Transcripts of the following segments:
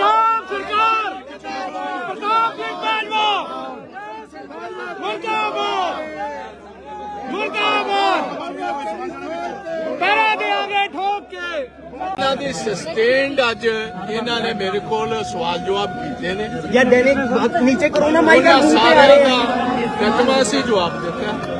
ਪੰਜਾਬ ਸਰਕਾਰ ਪ੍ਰਤਾਪ ਸਿੰਘ ਪਹਿਲਵਾਨ ਮੁਰਦਾਬਾਦ ਮੁਰਦਾਬਾਦ। ਪੈਰਾ ਦੇਾਂਗੇ ਠੋਕ ਕੇ। ਇਹਨਾਂ ਦੀ ਸਸਟੇਨਡ ਅੱਜ ਇਹਨਾਂ ਨੇ ਮੇਰੇ ਕੋਲ ਸਵਾਲ ਜਵਾਬ ਕੀਤੇ ਨੇ। या दैनिक नीचे करो ना माइक सारा का कतवा सी जवाब देता है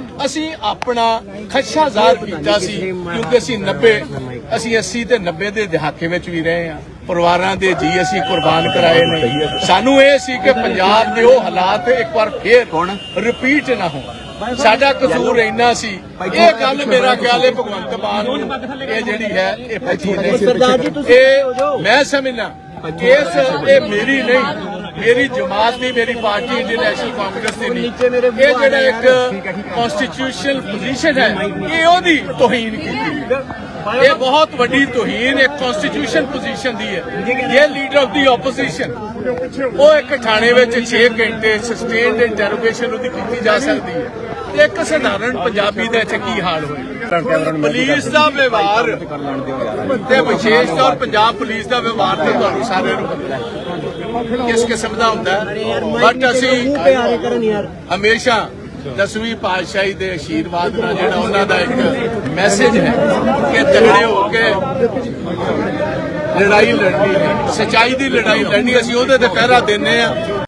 ਅਸੀਂ ਆਪਣਾ ਖਦਸ਼ਾ ਜ਼ਾਹਰ ਕੀਤਾ ਸੀ ਕਿਉਂਕਿ ਅਸੀਂ 90 ਅਸੀਂ 80 ਤੇ 90 ਦੇ ਦਹਾਕੇ ਵਿੱਚ ਵੀ ਰਹੇ ਹਾਂ। ਪਰਿਵਾਰਾਂ ਦੇ ਜੀ ਅਸੀਂ ਕੁਰਬਾਨ ਕਰਾਏ ਨੇ। ਸਾਨੂੰ ਇਹ ਸੀ ਕਿ ਪੰਜਾਬ ਦੇ ਉਹ ਹਾਲਾਤ ਇੱਕ ਵਾਰ ਫੇਰ ਰਿਪੀਟ ਨਾ ਹੋਣ। ਸਾਡਾ ਕਸੂਰ ਇੰਨਾ ਸੀ। ਇਹ ਗੱਲ ਮੇਰਾ ਖਿਆਲ ਹੈ ਭਗਵੰਤ ਮਾਨ ਨੂੰ ਇਹ ਜਿਹੜੀ ਹੈ ਇਹ ਜੀ ਨਹੀਂ ਇਹ ਮੈਂ ਸਮਝਣਾ ਇਸ ਇਹ ਮੇਰੀ ਨਹੀਂ ਮੇਰੀ ਜਮਾਤ ਦੀ, ਮੇਰੀ ਪਾਰਟੀ ਇੰਡੀਅਨ ਨੈਸ਼ਨਲ ਕਾਂਗਰਸ ਦੀ ਨਹੀਂ। ਇਹ ਜਿਹੜਾ ਇੱਕ ਕਨਸਟੀਟਿਊਸ਼ਨਲ ਪੋਜੀਸ਼ਨ ਹੈ, ਇਹ ਉਹਦੀ। ਤੋਹੀਨ ਕੀਤੀ ਹੈ। ਇਹ ਬਹੁਤ ਵੱਡੀ ਤੋਹੀਨ, ਇੱਕ ਕਨਸਟੀਟਿਊਸ਼ਨ ਪੋਜੀਸ਼ਨ ਦੀ ਹੈ। ਇਹ ਲੀਡਰ ਆਫ ਦੀ ਆਪੋਜੀਸ਼ਨ ਉਹ ਇੱਕ ਥਾਣੇ ਵਿੱਚ 6 ਘੰਟੇ ਸਸਟੇਨਡ ਇੰਟਰੋਗੇਸ਼ਨ ਉਹਦੀ ਕੀਤੀ ਜਾ ਸਕਦੀ ਹੈ। ਤੇ ਇੱਕ ਸਧਾਰਨ ਪੰਜਾਬੀ ਦਾ ਇੱਥੇ ਕੀ ਹਾਲ ਹੋਏਗਾ ਪੁਲਿਸ ਦਾ ਵਿਵਹਾਰ ਤੇ ਵਿਸ਼ੇਸ਼ ਤੌਰ ਪੰਜਾਬ ਪੁਲਿਸ ਦਾ ਵਿਵਹਾਰ ਤੇ ਤੁਹਾਨੂੰ ਸਾਰਿਆਂ ਨੂੰ ਪਤਾ ਕਿਸ ਕਿਸਮ ਦਾ ਹੁੰਦਾ ਬਟ ਅਸੀਂ ਹਮੇਸ਼ਾ ਦਸਵੀਂ ਪਾਤਸ਼ਾਹੀ ਦੇ ਅਸ਼ੀਰਵਾਦ ਨਾਲ ਜਿਹੜਾ ਉਹਨਾਂ ਦਾ ਇੱਕ ਮੈਸੇਜ ਹੈ ਕਿ ਤਗੜੇ ਹੋ ਕੇ ਲੜਾਈ ਲੜਨੀ ਹੈ। ਸਚਾਈ ਦੀ ਲੜਾਈ ਲੜਨੀ ਅਸੀਂ ਉਹਦੇ ਤੇ ਪਹਿਰਾ ਦਿੰਨੇ ਆ